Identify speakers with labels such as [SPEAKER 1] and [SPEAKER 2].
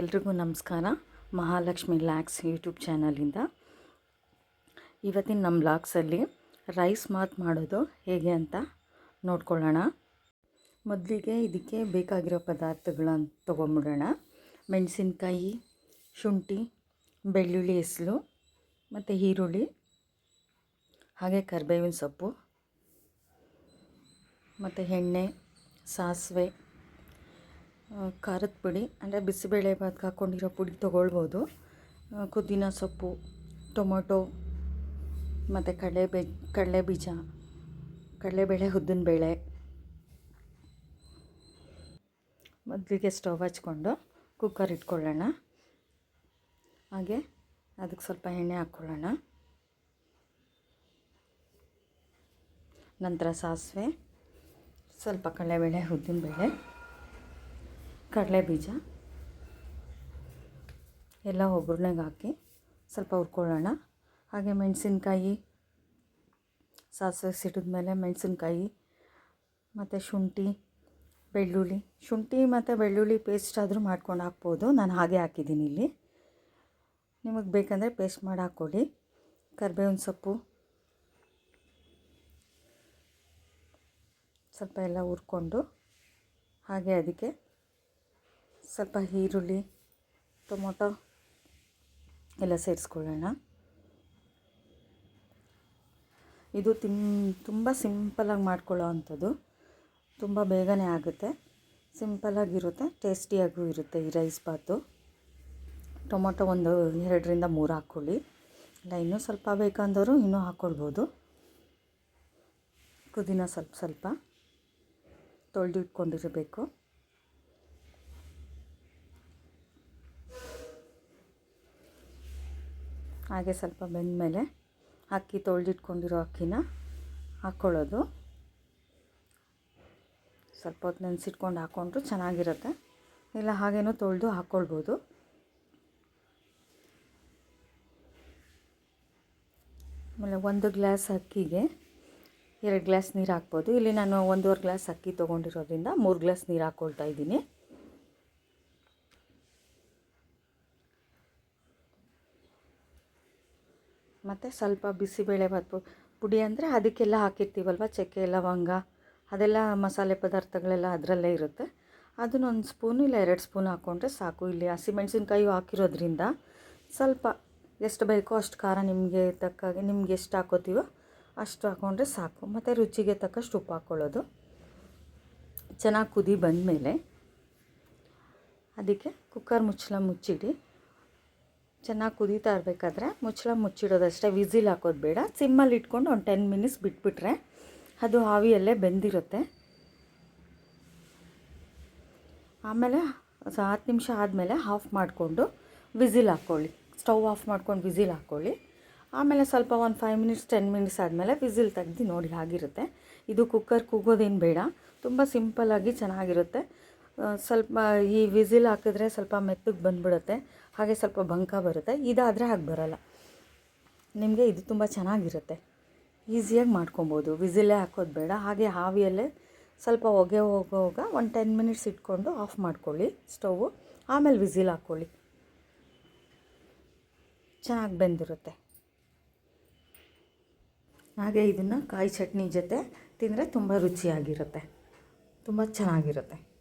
[SPEAKER 1] ಎಲ್ರಿಗೂ ನಮಸ್ಕಾರ. ಮಹಾಲಕ್ಷ್ಮಿ ಲ್ಯಾಕ್ಸ್ ಯೂಟ್ಯೂಬ್ ಚಾನಲಿಂದ. ಇವತ್ತಿನ ನಮ್ಮ ಲಾಕ್ಸಲ್ಲಿ ರೈಸ್ ಮಾತ್ ಮಾಡೋದು ಹೇಗೆ ಅಂತ ನೋಡ್ಕೊಳ್ಳೋಣ. ಮೊದಲಿಗೆ ಇದಕ್ಕೆ ಬೇಕಾಗಿರೋ ಪದಾರ್ಥಗಳನ್ನ ತೊಗೊಂಬಿಡೋಣ ಮೆಣಸಿನ್ಕಾಯಿ, ಶುಂಠಿ, ಬೆಳ್ಳುಳ್ಳಿ ಹೆಸಲು ಮತ್ತು ಈರುಳ್ಳಿ, ಹಾಗೆ ಕರಿಬೇವಿನ ಸೊಪ್ಪು, ಮತ್ತು ಎಣ್ಣೆ, ಸಾಸಿವೆ ಖಾರದ ಪುಡಿ, ಅಂದರೆ ಬಿಸಿಬೇಳೆ ಭಾತ್ಗೆ ಹಾಕ್ಕೊಂಡಿರೋ ಪುಡಿ ತೊಗೊಳ್ಬೋದು. ಪುದೀನ ಸೊಪ್ಪು, ಟೊಮೊಟೊ, ಮತ್ತು ಕಡಲೆ ಬೆ ಕಡಲೆ ಬೀಜ ಕಡಲೆಬೇಳೆ, ಉದ್ದಿನಬೇಳೆ. ಮೊದಲಿಗೆ ಸ್ಟವ್ ಹಚ್ಕೊಂಡು ಕುಕ್ಕರ್ ಇಟ್ಕೊಳ್ಳೋಣ. ಹಾಗೆ ಅದಕ್ಕೆ ಸ್ವಲ್ಪ ಎಣ್ಣೆ ಹಾಕ್ಕೊಳ್ಳೋಣ. ನಂತರ ಸಾಸಿವೆ, ಸ್ವಲ್ಪ ಕಡಲೆಬೇಳೆ, ಉದ್ದಿನಬೇಳೆ. ಕಡಲೆ ಬೀಜ ಎಲ್ಲ ಒಗ್ಗರಣೆಗೆ ಹಾಕಿ ಸ್ವಲ್ಪ ಹುರ್ಕೊಳ್ಳೋಣ. ಹಾಗೆ ಮೆಣಸಿನ್ಕಾಯಿ, ಸಾಸಿವೆ ಸಿಡಿದ ಮೇಲೆ ಮೆಣಸಿನ್ಕಾಯಿ, ಮತ್ತು ಶುಂಠಿ, ಬೆಳ್ಳುಳ್ಳಿ. ಶುಂಠಿ ಮತ್ತು ಬೆಳ್ಳುಳ್ಳಿ ಪೇಸ್ಟ್ ಆದರೂ ಮಾಡ್ಕೊಂಡು ಹಾಕ್ಬೋದು. ನಾನು ಹಾಗೆ ಹಾಕಿದ್ದೀನಿ ಇಲ್ಲಿ. ನಿಮಗೆ ಬೇಕಂದರೆ ಪೇಸ್ಟ್ ಮಾಡಿ ಹಾಕ್ಕೊಳ್ಳಿ. ಕರಿಬೇವಿನ ಸೊಪ್ಪು, ಸ್ವಲ್ಪ ಎಲ್ಲ ಹುರ್ಕೊಂಡು ಹಾಗೆ ಅದಕ್ಕೆ ಸ್ವಲ್ಪ ಈರುಳ್ಳಿ, ಟೊಮೊಟೊ ಎಲ್ಲ ಸೇರಿಸ್ಕೊಳ್ಳೋಣ. ಇದು ತಿನ್, ತುಂಬ ಸಿಂಪಲಾಗಿ ಮಾಡ್ಕೊಳ್ಳೋ ಅಂಥದ್ದು. ತುಂಬ ಬೇಗನೆ ಆಗುತ್ತೆ. ಸಿಂಪಲಾಗಿರುತ್ತೆ ಟೇಸ್ಟಿಯಾಗೂ ಇರುತ್ತೆ ಈ ರೈಸ್ ಬಾತು. ಟೊಮೊಟೊ ಒಂದು ಎರಡರಿಂದ ಮೂರು ಹಾಕ್ಕೊಳ್ಳಿ. ಇಲ್ಲ, ಇನ್ನೂ ಸ್ವಲ್ಪ ಬೇಕಂದವರು ಇನ್ನೂ ಹಾಕ್ಕೊಳ್ಬೋದು. ಪುದೀನ ಸ್ವಲ್ಪ ಸ್ವಲ್ಪ ತೊಳೆದು ಹಾಗೆ ಸ್ವಲ್ಪ ಬೆಂದಮೇಲೆ ಅಕ್ಕಿ ತೊಳೆದಿಟ್ಕೊಂಡಿರೋ ಅಕ್ಕಿನ ಹಾಕ್ಕೊಳ್ಳೋದು. ಸ್ವಲ್ಪ ಹೊತ್ತು ನೆನೆಸಿಟ್ಕೊಂಡು ಹಾಕ್ಕೊಂಡ್ರು ಚೆನ್ನಾಗಿರುತ್ತೆ. ಇಲ್ಲ, ಹಾಗೇನೂ ತೊಳೆದು ಹಾಕ್ಕೊಳ್ಬೋದು. ಆಮೇಲೆ ಒಂದು ಗ್ಲಾಸ್ ಅಕ್ಕಿಗೆ ಎರಡು ಗ್ಲಾಸ್ ನೀರು ಹಾಕ್ಬೋದು. ಇಲ್ಲಿ ನಾನು ಒಂದೂವರೆ ಗ್ಲಾಸ್ ಅಕ್ಕಿ ತೊಗೊಂಡಿರೋದ್ರಿಂದ ಮೂರು ಗ್ಲಾಸ್ ನೀರು ಹಾಕ್ಕೊಳ್ತಾ ಇದ್ದೀನಿ. ಮತ್ತು ಸ್ವಲ್ಪ ಬಿಸಿಬೇಳೆಭಾತ್ ಪುಡಿ ಅಂದರೆ ಅದಕ್ಕೆಲ್ಲ ಹಾಕಿರ್ತೀವಲ್ವ? ಚಕ್ಕೆ, ಲವಂಗ, ಅದೆಲ್ಲ ಮಸಾಲೆ ಪದಾರ್ಥಗಳೆಲ್ಲ ಅದರಲ್ಲೇ ಇರುತ್ತೆ. ಅದನ್ನೊಂದು ಸ್ಪೂನು ಇಲ್ಲ ಎರಡು ಸ್ಪೂನ್ ಹಾಕ್ಕೊಂಡ್ರೆ ಸಾಕು. ಇಲ್ಲಿ ಹಸಿಮೆಣ್ಸಿನ್ಕಾಯಿ ಹಾಕಿರೋದ್ರಿಂದ ಸ್ವಲ್ಪ ಎಷ್ಟು ಬೇಕೋ ಅಷ್ಟು ಖಾರ ನಿಮಗೆ ತಕ್ಕಾಗೆ, ನಿಮ್ಗೆ ಎಷ್ಟು ಹಾಕೋತೀವೋ ಅಷ್ಟು ಹಾಕ್ಕೊಂಡ್ರೆ ಸಾಕು. ಮತ್ತು ರುಚಿಗೆ ತಕ್ಕಷ್ಟು ಉಪ್ಪು ಹಾಕ್ಕೊಳ್ಳೋದು ಚೆನ್ನಾಗಿ ಕುದಿ ಬಂದ ಮೇಲೆ ಅದಕ್ಕೆ ಕುಕ್ಕರ್ ಮುಚ್ಚಳ ಮುಚ್ಚಿಡಿ. ಚೆನ್ನಾಗಿ ಕುದೀತಾ ಇರಬೇಕಾದ್ರೆ ಮುಚ್ಚಳ ಮುಚ್ಚಿಡೋದಷ್ಟೇ ವಿಸಿಲ್ ಹಾಕೋದು ಬೇಡ. ಸಿಮ್ಮಲ್ಲಿ ಇಟ್ಕೊಂಡು ಒಂದು ಟೆನ್ ಮಿನಿಟ್ಸ್ ಬಿಟ್ಬಿಟ್ರೆ ಅದು ಆವಿಯಲ್ಲೇ ಬೆಂದಿರುತ್ತೆ. ಆಮೇಲೆ ಹತ್ತು ನಿಮಿಷ ಆದಮೇಲೆ ಆಫ್ ಮಾಡಿಕೊಂಡು ವಿಸಿಲ್ ಹಾಕ್ಕೊಳ್ಳಿ ಸ್ಟವ್ ಆಫ್ ಮಾಡ್ಕೊಂಡು ವಿಸಿಲ್ ಹಾಕ್ಕೊಳ್ಳಿ ಆಮೇಲೆ ಸ್ವಲ್ಪ ಒಂದು ಫೈವ್ ಮಿನಿಟ್ಸ್ ಟೆನ್ ಮಿನಿಟ್ಸ್ ಆದಮೇಲೆ ವಿಸಿಲ್ ತೆಗ್ದು ನೋಡಿ ಆಗಿರುತ್ತೆ ಇದು ಕುಕ್ಕರ್ ಕೂಗೋದೇನು ಬೇಡ. ತುಂಬ ಸಿಂಪಲ್ಲಾಗಿ ಚೆನ್ನಾಗಿರುತ್ತೆ. ಸ್ವಲ್ಪ ಈ ವಿಸಿಲ್ ಹಾಕಿದ್ರೆ ಸ್ವಲ್ಪ ಮೆತ್ತಗೆ ಬಂದ್ಬಿಡುತ್ತೆ. ಹಾಗೆ ಸ್ವಲ್ಪ ಬಂಕ ಬರುತ್ತೆ. ಇದಾದರೆ ಹಾಗೆ ಬರೋಲ್ಲ. ನಿಮಗೆ ಇದು ತುಂಬ ಚೆನ್ನಾಗಿರುತ್ತೆ. ಈಸಿಯಾಗಿ ಮಾಡ್ಕೊಬೋದು. ವಿಸಿಲೇ ಹಾಕೋದು ಬೇಡ. ಹಾಗೆ ಆವಿಯಲ್ಲೇ ಸ್ವಲ್ಪ ಹೊಗೆ ಹೋಗೋವಾಗ ಒಂದು ಟೆನ್ ಮಿನಿಟ್ಸ್ ಇಟ್ಕೊಂಡು ಆಫ್ ಮಾಡ್ಕೊಳ್ಳಿ ಸ್ಟೌವು. ಆಮೇಲೆ ವಿಸಿಲ್ ಹಾಕ್ಕೊಳ್ಳಿ ಚೆನ್ನಾಗಿ ಬೆಂದಿರುತ್ತೆ. ಹಾಗೆ ಇದನ್ನು ಕಾಯಿ ಚಟ್ನಿ ಜೊತೆ ತಿಂದರೆ ತುಂಬ ರುಚಿಯಾಗಿರುತ್ತೆ. ತುಂಬ ಚೆನ್ನಾಗಿರುತ್ತೆ.